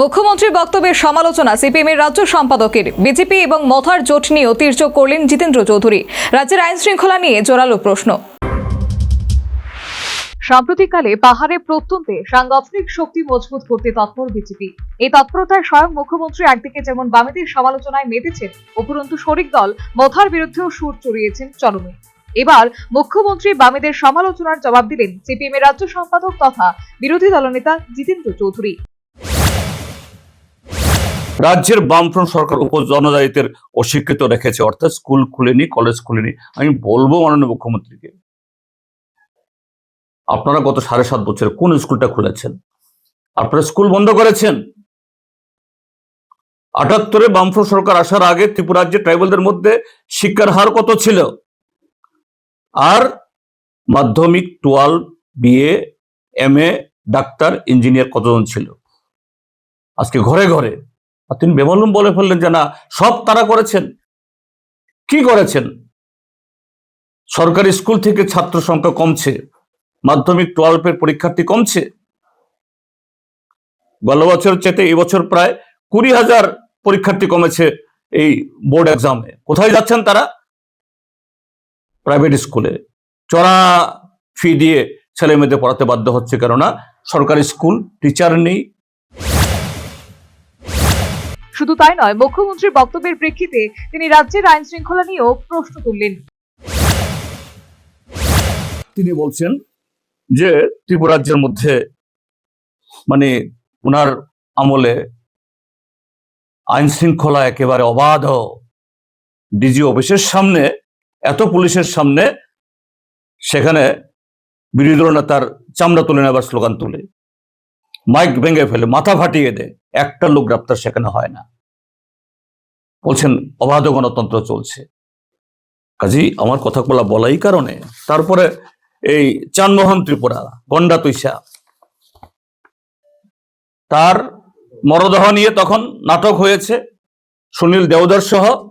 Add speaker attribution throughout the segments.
Speaker 1: মুখ্যমন্ত্রীর বক্তব্যের সমালোচনা সিপিএম এর রাজ্য সম্পাদকের। বিজেপি এবং মথার জোট নিয়েও তির্যক করলেন জিতেন্দ্র চৌধুরী। রাজ্যের আইন শৃঙ্খলা নিয়ে জোরালো প্রশ্ন। সাম্প্রতিককালে পাহাড়ে প্রত্যন্তে সাংগঠনিক শক্তি মজবুত করতে তৎপর বিজেপি। এই তৎপরতায় স্বয়ং মুখ্যমন্ত্রী একদিকে যেমন বামেদের সমালোচনায় মেতেছেন, উপরন্তু শরিক দল মথার বিরুদ্ধেও সুর চড়িয়েছেন চরমে। এবার মুখ্যমন্ত্রী বামেদের সমালোচনার জবাব দিলেন সিপিএম এর রাজ্য সম্পাদক তথা বিরোধী দলনেতা জিতেন্দ্র চৌধুরী।
Speaker 2: রাজ্যের বামফ্রন্ট সরকার উপ জনজাতিদের অস্বীকৃত রেখেছে, অর্থাৎ স্কুল খুলেনি, কলেজ খুলেনি। আমি বলব মাননীয় মুখ্যমন্ত্রীকে, আপনারা গত সাড়ে সাত বছরে কোন স্কুলটা খুলেছেন? আপনারা স্কুল বন্ধ করেছেন? আটাত্তরে বামফ্রন্ট সরকার আসার আগে ত্রিপুরা রাজ্যে ট্রাইবালদের মধ্যে শিক্ষার হার কত ছিল? আর মাধ্যমিক, twelve, BA M A doctor, engineer কতজন ছিল? আজকে ঘরে ঘরে আর তিনি বেমালুম বলে ফেললেন যে না, সব তারা করেছেন। কি করেছেন? সরকারি স্কুল থেকে ছাত্র সংখ্যা কমছে, মাধ্যমিক টুয়েলভের পরীক্ষার্থী কমছে। গত বছর চেতে এবছর প্রায় কুড়ি হাজার পরীক্ষার্থী কমেছে এই বোর্ড এক্সামে। কোথায় যাচ্ছেন তারা? প্রাইভেট স্কুলে। চড়া ফি দিয়ে ছেলে মেয়েদের পড়াতে বাধ্য হচ্ছে কেননা, সরকারি স্কুল, টিচার নেই
Speaker 1: শুধু তাই নয়, মুখ্যমন্ত্রীর বক্তব্যের প্রেক্ষিতে তিনি রাজ্যের আইন শৃঙ্খলা নিয়েও প্রশ্ন তুললেন।
Speaker 2: তিনি বলছেন যে ত্রিপুরাজ্যের মধ্যে মানে ওনার আমলে আইন শৃঙ্খলা একেবারে অবাধ। ডিজি অফিসের সামনে, এত পুলিশের সামনে, সেখানে বিরোধী দল নেতার চামড়া তুলে নেবার স্লোগান তুলে। মাইক ভেঙে ফেলে, মাথা ফাটিয়ে দেয়। একটা লোক গ্রেপ্তার সেখানে হয় না। বলছেন, অবাধ গণতন্ত্র চলছে। কাজেই আমার কথাগুলো বলাই কারণে। তারপরে এই চানমোহন ত্রিপুরা, গন্ডা তুইসা তার মরদেহ নিয়ে তখন নাটক হয়েছে, সুনীল দেওদার সহ,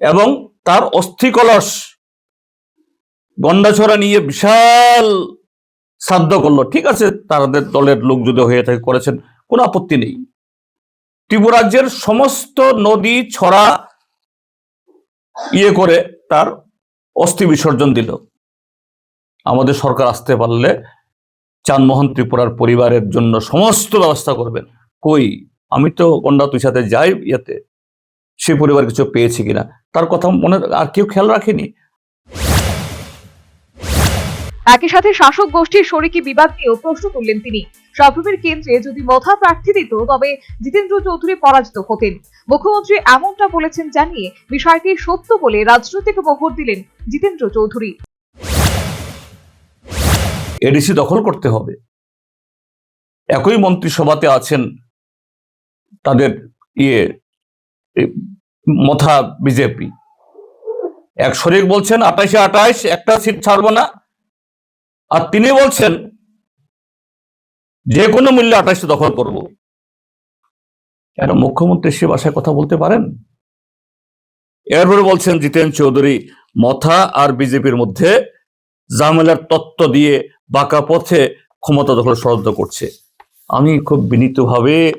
Speaker 2: এবং তার অস্থি কলস গন্ডাছড়া নিয়ে বিশাল শ্রাদ্ধ করল, ঠিক আছে, তাদের দলের লোক যদি হয়ে থাকে, করেছেন, কোনো আপত্তি নেই। ত্রিপুরাজ্যের সমস্ত নদী ছড়া ইয়ে করে তার অস্থি বিসর্জন দিল। আমাদের সরকার আসতে পারলে চানমোহন ত্রিপুরার পরিবারের জন্য সমস্ত ব্যবস্থা করবেন। কই? আমি তো গন্ডা তুই সাথে যাই ইয়েতে। সে পরিবার কিছু পেয়েছে কিনা? তার কথা মনে, আর কেউ খেয়াল রাখেনি?
Speaker 1: একই সাথে শাসক গোষ্ঠীর শরিকি বিবাদ নিয়েও প্রশ্ন তুললেন তিনি। সভ্যের কেন্দ্রে যদি মথা প্রার্থী দিত, তবে জিতেন্দ্র চৌধুরী পরাজিত হতেন। মুখ্যমন্ত্রী এমনটা বলেছেন জানিয়ে বিষয়টি সত্য বলে রাজনৈতিক মোহর দিলেন জিতেন্দ্র চৌধুরী।
Speaker 2: এডিসি দখল করতে হবে। একই মন্ত্রিসভাতে আছেন তাদের ইয়ে মথা বিজেপি। এক শরিক বলছেন আঠাশে আঠাশ একটা সিট ছাড়বো না। আর তিনি বলছেন, যে কোনো মূল্যে আঠাশে দখল করব। কেন, মুখ্যমন্ত্রী সে ভাষায় কথা বলতে পারেন? এরপরে বলছেন, জিতেন চৌধুরী, মথা আর বিজেপির মধ্যে জামেলার তত্ত্ব দিয়ে বাঁকা পথে ক্ষমতা দখল ষড়যন্ত্র করছে। আমি খুব বিনীতভাবে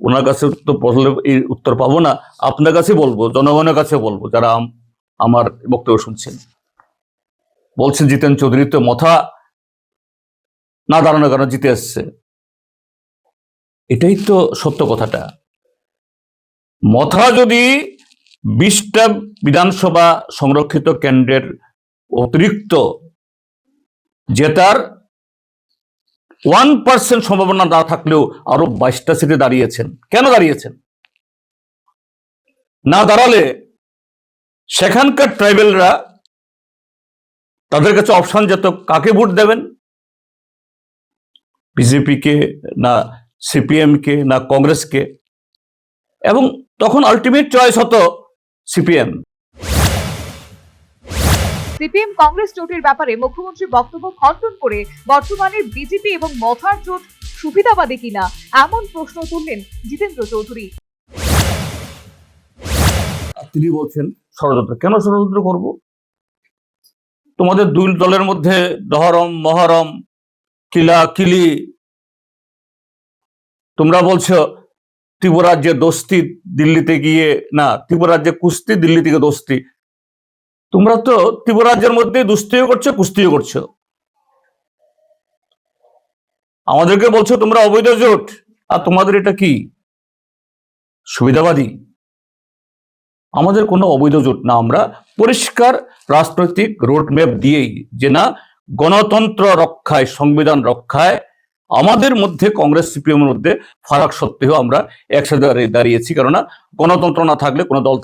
Speaker 2: ওনার কাছে তো এই উত্তর পাবো না। আপনার কাছে বলব, জনগণের কাছে বলব, যারা আম- আমার বক্তব্য শুনছেন। বলছেন জিতেন চৌধুরী তো মথা না দাঁড়ানোর কারণে জিতে এসছে। এটাই তো সত্য কথাটা। মথা যদি বিশটা বিধানসভা সংরক্ষিত কেন্দ্রের অতিরিক্ত জেতার ওয়ান পার্সেন্ট সম্ভাবনা না থাকলেও আরও বাইশটা সিটে দাঁড়িয়েছেন। কেন দাঁড়িয়েছেন? না দাঁড়ালে সেখানকার ট্রাইবেলরা তাদের কাছে অপশন যেত কাকে ভোট দেবেন? বিজেপিকে না সিপিএম কে না কংগ্রেসকে এবং তখন আলটিমেট চয়েস হতো সিপিএম
Speaker 1: সিপিএম কংগ্রেস জোটের ব্যাপারে মুখ্যমন্ত্রী বক্তব্য খণ্ডন করে বর্তমানে বিজেপি এবং মথার জোট সুবিধাবাদী কিনা এমন প্রশ্ন তুললেন জিতেন্দ্র চৌধুরী।
Speaker 2: তিনি বলছেন ষড়যন্ত্র। কেন ষড়যন্ত্র করব? তোমাদের দুই দলের মধ্যে দহরম মহরম, কিলা, কিলি। তোমরা বলছো, ত্রিপুরাজ্যে দোস্তি, দিল্লিতে গিয়ে, না, ত্রিপুরাজ্যে কুস্তি, দিল্লি থেকে দোস্তি। তোমরা তো ত্রিপুরাজ্যের মধ্যে দুস্তিও করছ, কুস্তিও করছ। আমাদেরকে বলছো, তোমরা অবৈধ জোট, আর তোমাদের এটা কি? সুবিধাবাদী। আমাদের কোনো অবৈধ জোট না, আমরা পরিষ্কার রাজনৈতিক রোডম্যাপ দিয়েই যে না, গণতন্ত্র রক্ষায়, সংবিধান রক্ষায় আমাদের মধ্যে কংগ্রেস, সিপিএমের মধ্যে ফারাক সত্ত্বেও আমরা একসাথে দাঁড়িয়েছি। কেননা গণতন্ত্র না থাকলে কোনো দল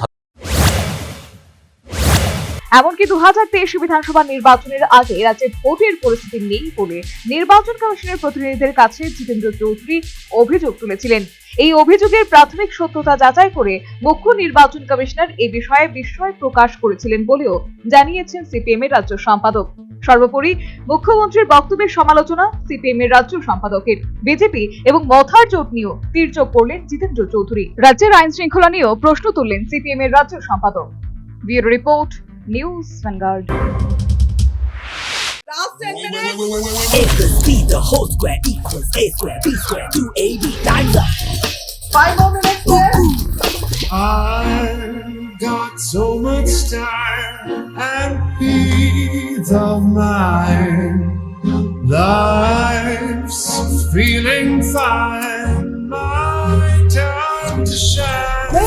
Speaker 1: এমনকি দু হাজার তেইশ বিধানসভা নির্বাচনের আগে রাজ্যে ভোটের পরিস্থিতি নেই বলে নির্বাচন কমিশনের প্রতিনিধিদের কাছে জিতেন্দ্র চৌধুরী অভিযোগ তুলেছিলেন। এই অভিযোগের প্রাথমিক সত্যতা যাচাই করে মুখ্য নির্বাচন কমিশনার এ বিষয়ে বিস্ময় প্রকাশ করেছিলেন বলেও জানিয়েছেন সিপিএম এর রাজ্য সম্পাদক। সর্বোপরি মুখ্যমন্ত্রীর বক্তব্যের সমালোচনা সিপিএম এর রাজ্য সম্পাদকের। বিজেপি এবং মথার জোট নিয়েও তীর্যক করলেন জিতেন্দ্র চৌধুরী। রাজ্যের আইন শৃঙ্খলা নিয়েও প্রশ্ন তুললেন সিপিএম এর রাজ্য সম্পাদক। Bureau report News, Vanguard.
Speaker 3: Last 10
Speaker 4: the whole square equals A square, B square, 2AB, times up.
Speaker 3: Five more minutes.
Speaker 5: I've got so much time and peace of mind. Life's feeling fine. My time to shine.